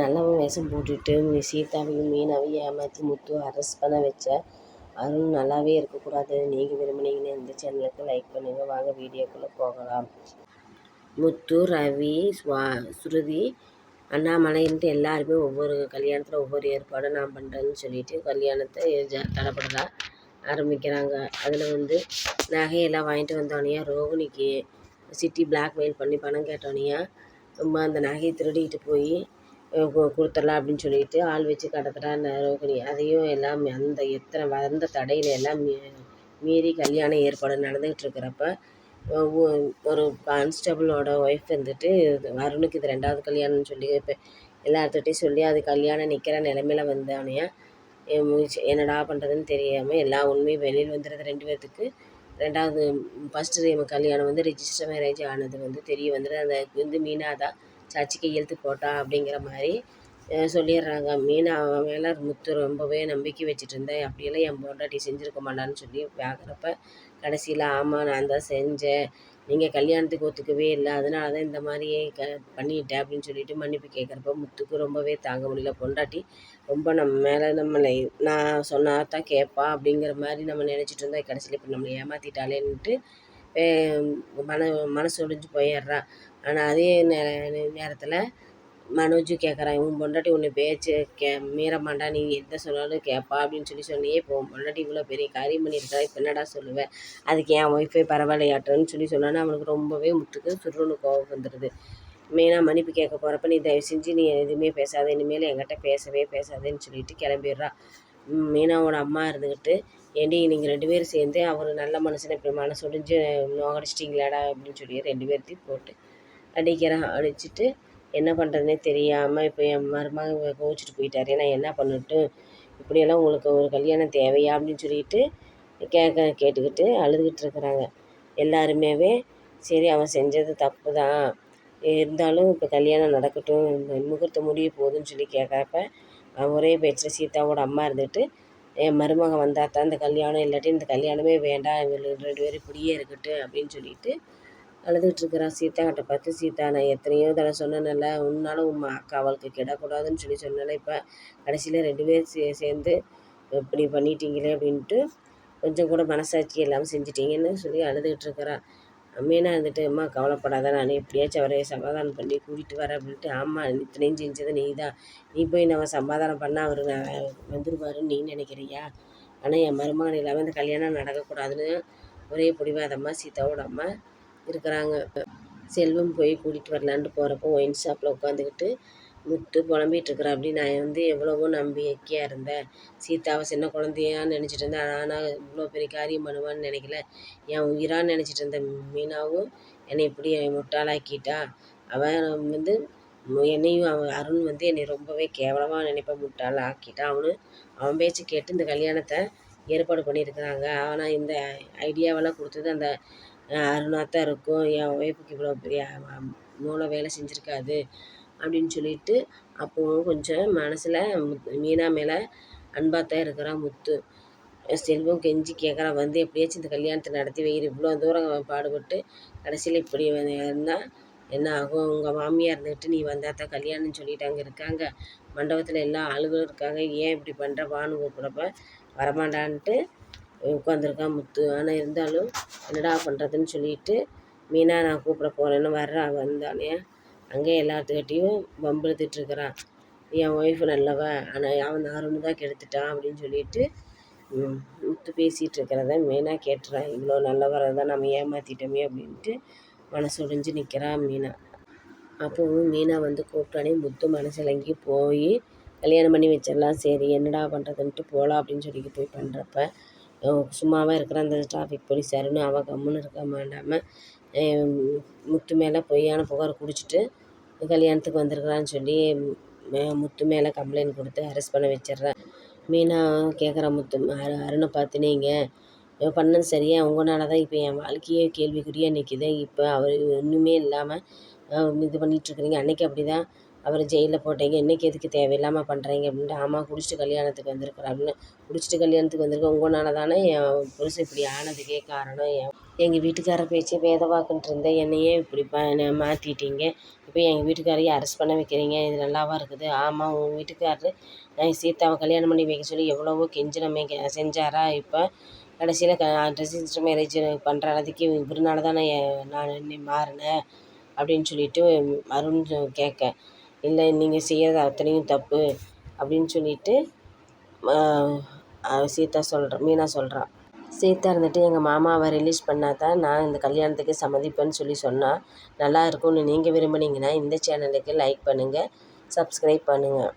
நல்லவன் வேஷம் போட்டுட்டு சீதாவையும் மீனாவையும் ஏமாற்றி முத்துவை அரெஸ்ட் பண்ண வச்ச அருண் நல்லாவே இருக்கக்கூடாது நீங்கள் விரும்புனீங்கன்னா இந்த சேனலுக்கு லைக் பண்ணுங்கள் வாங்க வீடியோக்குள்ளே போகலாம். முத்து ரவி ஸ்வா ஸ்ருதி அண்ணாமலைன்ட்டு எல்லாருமே ஒவ்வொரு கல்யாணத்தில் ஒவ்வொரு ஏற்பாடும் நான் பண்ணுறேன்னு சொல்லிட்டு கல்யாணத்தை ஜ ஆரம்பிக்கிறாங்க. அதில் வந்து நகையெல்லாம் வாங்கிட்டு வந்தோடனே ரோகிணிக்கு சிட்டி பிளாக்மெயில் பண்ணி பணம் கேட்டோடனே ரொம்ப அந்த நகையை திருடிக்கிட்டு போய் கு கொடுத்துர்லாம் அப்படின்னு சொல்லிட்டு ஆள் வச்சு கடத்துகிறான் ரோகிணி. அதையும் எல்லாம் அந்த எத்தனை வந்த தடையில எல்லாம் மீ மீறி கல்யாண ஏற்பாடு நடந்துக்கிட்டு இருக்கிறப்ப ஒரு கான்ஸ்டபிளோட ஒய்ஃப் வந்துட்டு அருணுக்கு இது ரெண்டாவது கல்யாணம்னு சொல்லி இப்போ எல்லாத்துட்டையும் சொல்லி அது கல்யாணம் நிற்கிற நிலமையில வந்தானே என்னடா பண்ணுறதுன்னு தெரியாமல் எல்லா உண்மையும் வெளியில் வந்துடுது ரெண்டு பேர்த்துக்கு. ரெண்டாவது ஃபஸ்ட்டு கல்யாணம் வந்து ரிஜிஸ்டர் மேரேஜ் ஆனது வந்து தெரிய வந்துடுது அந்த வந்து மீனா தான் சர்ச்சுக்கு இழுத்து போட்டா அப்படிங்கிற மாதிரி சொல்லிடுறாங்க. மீனா அவன் மேலே முத்து ரொம்பவே நம்பிக்கை வச்சுட்டு இருந்தேன். அப்படியெல்லாம் என் பொண்டாட்டி செஞ்சுருக்க மாட்டான்னு சொல்லி பார்க்குறப்ப கடைசியில் ஆமாம் நான் தான் செஞ்சேன். நீங்கள் கல்யாணத்துக்கு ஒத்துக்கவே இல்லை. அதனால தான் இந்த மாதிரியே க பண்ணிட்டேன். அப்படின்னு சொல்லிட்டு மன்னிப்பு கேட்குறப்ப முத்துக்கு ரொம்பவே தாங்க முடியல. பொண்டாட்டி ரொம்ப நம்ம மேலே நம்மளை நான் சொன்னா தான் கேட்பா அப்படிங்கிற மாதிரி நம்ம நினச்சிட்டு இருந்தோம். கடைசியில் இப்போ நம்மளை ஏமாற்றிட்டாளேன்ட்டு மன மனசு ஒடிஞ்சு போயிடுறா. ஆனால் அதே நேர நேரத்தில் மனோஜ் கேட்குறான் உன் பொண்டாட்டி உன்னை பேச்சு கே மீறமாட்டா நீ எந்த சொன்னாலும் கேட்பா அப்படின்னு சொல்லி சொன்னியே இப்போ உன் பொண்டாட்டி இவ்வளோ பெரிய காரியம் பண்ணியிருக்கா இப்போ என்னடா சொல்லுவேன் அதுக்கு என் ஒய்ஃபே பரவாயில்லையாட்டுன்னு சொல்லி சொன்னான்னு அவனுக்கு ரொம்பவே முட்டுக்கு சுருன்னு கோவம் வந்துடுது மெயினாக மன்னிப்பு கேட்க போகிறப்ப நீ தயவு செஞ்சு நீ எதுவுமே பேசாத இனிமேல் என்கிட்ட பேசவே பேசாதேன்னு சொல்லிட்டு கிளம்பிடுறா. மீனாவோட அம்மா இருந்துக்கிட்டு ஏண்டி நீங்கள் ரெண்டு பேரும் சேர்ந்து அவர் நல்ல மனுஷனை இப்படி மனசு ஒடிஞ்சு நோகடிச்சிட்டிங்களாடா அப்படின்னு சொல்லி ரெண்டு பேர்த்தையும் போட்டு அடிக்கிறான் அடிச்சுட்டு என்ன பண்ணுறதுனே தெரியாமல் இப்போ என் மருமக கோவிச்சிட்டு போயிட்டார். ஏன்னா என்ன பண்ணட்டும்? இப்படியெல்லாம் உங்களுக்கு ஒரு கல்யாணம் தேவையா அப்படின்னு சொல்லிட்டு கேட்க கேட்டுக்கிட்டு அழுதுகிட்டு இருக்கிறாங்க. எல்லாருமேவே சரி அவன் செஞ்சது தப்பு தான் இருந்தாலும் இப்போ கல்யாணம் நடக்கட்டும் முகூர்த்தம் முடிய போகுதுன்னு சொல்லி கேட்குறப்ப ஒரே பேச்சில் சீதாவோட அம்மா இருந்துட்டு என் மருமகன் வந்தால் தான் இந்த கல்யாணம் இல்லாட்டி இந்த கல்யாணமே வேண்டாம் இவங்க ரெண்டு பேரும் இப்படியே இருக்கட்டும் அப்படின்னு சொல்லிட்டு அழுதுகிட்ருக்குறா சீதா கிட்ட பார்த்து சீதா நான் எத்தனையோ தடவை சொன்னேன்ல உன்னாலும் உன் அக்கா அவளுக்கு கிடக்கூடாதுன்னு சொல்லி சொன்னேன்ல இப்போ கடைசியில் ரெண்டு பேரும் சே சேர்ந்து இப்படி பண்ணிட்டீங்களே அப்படின்ட்டு கொஞ்சம் கூட மனசாட்சி இல்லாமல் செஞ்சிட்டீங்கன்னு சொல்லி அழுதுகிட்ருக்குறா மீனா இருந்துட்டு அம்மா கவலைப்படாத நான் எப்படியாச்சும் அவரை சமாதானம் பண்ணி கூட்டிகிட்டு வரேன் அப்படின்ட்டு ஆமாம் இத்தனையும் செஞ்சது நீ தான் நீ போய் நம்ம சமாதானம் பண்ணால் அவர் வந்துடுவாருன்னு நீ நினைக்கிறியா? ஆனால் என் மருமகன் இல்லாமல் இந்த கல்யாணம் நடக்கக்கூடாதுன்னு ஒரே பிடிவாதம்மா சீதாவோட அம்மா இருக்கிறாங்க. செல்வம் போய் கூட்டிகிட்டு வரலான்ட்டு போகிறப்போ ஒயின் ஷாப்பில் உட்காந்துக்கிட்டு முத்து புலம்பிகிட்ருக்குறா அப்படி நான் வந்து எவ்வளவோ நம்பிக்கையாக இருந்தேன். சீதாவை சின்ன குழந்தையா நினச்சிட்டு இருந்தேன். ஆனால் இவ்வளோ பெரிய காரியம் பண்ணுவான்னு நினைக்கல. என் உயிராக நினச்சிட்டு இருந்த மீனாவும் என்னை இப்படி முட்டாளாக்கிட்டா. அவன் வந்து என்னையும் அவன் அருண் வந்து என்னை ரொம்பவே கேவலமாக நினைப்பேன் முட்டாள் ஆக்கிட்டான் அவனு அவன் பேச்சு கேட்டு இந்த கல்யாணத்தை ஏற்பாடு பண்ணியிருக்கிறாங்க. ஆனால் இந்த ஐடியாவெல்லாம் கொடுத்தது அந்த அருணாக தான் இருக்கும். என் ஒய்ஃபுக்கு இவ்வளோ பெரிய மூளை வேலை செஞ்சுருக்காது. அப்படின்னு சொல்லிட்டு அப்போவும் கொஞ்சம் மனசில் மீனா மேலே அன்பாக தான் இருக்கிறான் முத்து செல்வம் கெஞ்சி கேட்குறான் வந்து எப்படியாச்சும் இந்த கல்யாணத்தை நடத்தி வைக்கிற இவ்வளோ தூரம் பாடுபட்டு கடைசியில் இப்படி இருந்தால் என்ன ஆகும்? உங்கள் மாமியார் இருந்துக்கிட்டு நீ வந்தால் தான் கல்யாணம்னு சொல்லிட்டு அங்கே இருக்காங்க. மண்டபத்தில் எல்லா ஆளுகளும் இருக்காங்க. ஏன் இப்படி பண்ணுற வான்னு கூப்பிட்றப்ப வரமாட்டான்ட்டு உட்காந்துருக்கான் முத்து. ஆனால் இருந்தாலும் என்னடா பண்ணுறதுன்னு சொல்லிட்டு மீனா நான் கூப்பிட போகிறேன்னு வர்றா வந்தானே. அங்கே எல்லாத்துக்கிட்டேயும் வம்பு இருக்கிறான் என் ஒய்ஃபு நல்லவ? ஆனால் அவன் அருண் தான் கெடுத்துட்டான் அப்படின்னு சொல்லிட்டு முத்து பேசிகிட்டு இருக்கிறத மீனா கேட்டுறான் இவ்வளோ நல்லவரை தான் நம்ம ஏமாற்றிட்டோமே அப்படின்ட்டு மனசு ஒடிஞ்சு நிற்கிறான் மீனா. அப்போவும் மீனா வந்து கூப்பிட்டானே முத்து மனசிலங்கி போய் கல்யாணம் பண்ணி வச்சிடலாம் சரி என்னடா பண்ணுறதுன்ட்டு போகலாம் அப்படின்னு சொல்லி போய் பண்ணுறப்ப சும்மாவே இருக்கிற அந்த டிராஃபிக் போலீஸாருன்னு அவள் கம்முன்னு இருக்க மாட்டாமல் முத்து மேலே பொய்யான புகார் குடிச்சிட்டு கல்யாணத்துக்கு வந்திருக்கிறான்னு சொல்லி முத்து மேலே கம்ப்ளைண்ட் கொடுத்து அரெஸ்ட் பண்ண வச்சிடுறேன் மீனா கேட்குற முத்து அரு அருணை பார்த்து நீங்கள் பண்ணது சரியா? உங்களால் தான் இப்போ என் வாழ்க்கையே கேள்விக்குறியாக நிற்கிது இப்போ அவர் ஒன்றுமே இல்லாமல் இது பண்ணிகிட்ருக்குறீங்க அன்றைக்கி அப்படி தான் அவரை ஜெயிலில் போட்டீங்க இன்றைக்கி எதுக்கு தேவையில்லாமல் பண்ணுறீங்க அப்படின்ட்டு ஆமாம் குடிச்சிட்டு கல்யாணத்துக்கு வந்திருக்குறேன் அப்படின்னு குடிச்சிட்டு கல்யாணத்துக்கு வந்திருக்கேன் உங்களால் தானே என் புருஷன் இப்படி ஆனதுக்கே காரணம். என் எங்கள் வீட்டுக்கார பேச்சே வேதவாக்குன்ட்டு இருந்தேன் என்னையே இப்படி ப மாற்றிட்டீங்க இப்போ எங்கள் வீட்டுக்காரையும் அரெஸ்ட் பண்ண வைக்கிறீங்க. இது நல்லாவா இருக்குது? ஆமாம் உங்கள் வீட்டுக்காரரு நான் சீதாவை கல்யாணம் பண்ணி வைக்க சொல்லி எவ்வளவோ கெஞ்சினமே செஞ்சாரா இப்போ? கடைசியில் க ரெஜிஸ்டர் மேரேஜ் பண்ணுற அளவுக்கு இவருனால தான் நான் நான் மாறினேன் அப்படின்னு சொல்லிட்டு அருண் கேட்க. இல்லை நீங்கள் செய்கிறது அத்தனையும் தப்பு அப்படின்னு சொல்லிட்டு சீதா சொல்கிறா மீனா சொல்கிறான் சீதா இருந்துட்டு எங்கள் மாமாவை ரிலீஸ் பண்ணால் தான் நான் இந்த கல்யாணத்துக்கு சம்மதிப்பேன்னு சொல்லி சொன்னால் நல்லா இருக்கும்னு நீங்கள் விரும்புனீங்கன்னா இந்த சேனலுக்கு லைக் பண்ணுங்கள் சப்ஸ்கிரைப் பண்ணுங்கள்